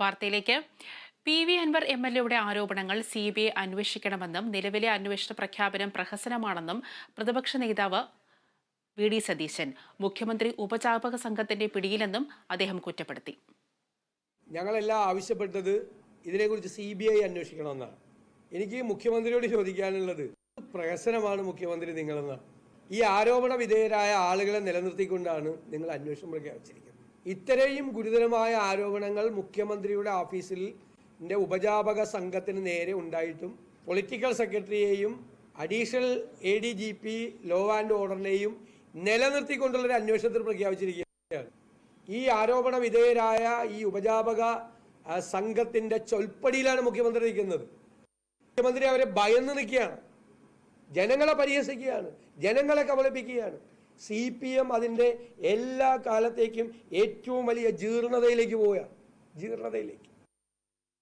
വാർത്തയിലേക്ക്. P V Anvar M L എയുടെ ആരോപണങ്ങൾ സി ബി ഐ അന്വേഷിക്കണമെന്നും നിലവിലെ അന്വേഷണ പ്രഖ്യാപനം പ്രഹസനമാണെന്നും പ്രതിപക്ഷ നേതാവ് വി ഡി സതീശൻ മുഖ്യമന്ത്രി ഉപചാപക സംഘത്തിന്റെ പിടിയിലെന്നും അദ്ദേഹം കുറ്റപ്പെടുത്തി. ഞങ്ങളെല്ലാം ആവശ്യപ്പെട്ടത് ഇതിനെക്കുറിച്ച് സി ബി ഐ അന്വേഷിക്കണമെന്നാണ്. എനിക്ക് മുഖ്യമന്ത്രിയോട് ചോദിക്കാനുള്ളത് പ്രഹസനമാണ് മുഖ്യമന്ത്രി നിങ്ങളെന്നാണ്. ഈ ആരോപണ വിധേയരായ ആളുകളെ നിലനിർത്തിക്കൊണ്ടാണ് നിങ്ങൾ അന്വേഷണം പ്രഖ്യാപിച്ചിരിക്കുന്നത്. ഇത്രയും ഗുരുതരമായ ആരോപണങ്ങൾ മുഖ്യമന്ത്രിയുടെ ഓഫീസിൽ ഉപജാപക സംഘത്തിന് നേരെ ഉണ്ടായിട്ടും political സെക്രട്ടറിയെയും additional A D G P law and ഓർഡറിനെയും നിലനിർത്തിക്കൊണ്ടുള്ളൊരു അന്വേഷണത്തിൽ പ്രഖ്യാപിച്ചിരിക്കുകയാണ്. ഈ ആരോപണ വിധേയരായ ഈ ഉപജാപക സംഘത്തിന്റെ ചൊൽപ്പടിയിലാണ് മുഖ്യമന്ത്രി നിൽക്കുന്നത്. മുഖ്യമന്ത്രി അവരെ ഭയന്ന് നിൽക്കുകയാണ്. ജനങ്ങളെ പരിഹസിക്കുകയാണ്. ജനങ്ങളെ കബളിപ്പിക്കുകയാണ്. സി പി എം അതിന്റെ എല്ലാ കാലത്തേക്കും ഏറ്റവും വലിയ ജീർണതയിലേക്ക് പോവുകയാണ്. ജീർണതയിലേക്ക്.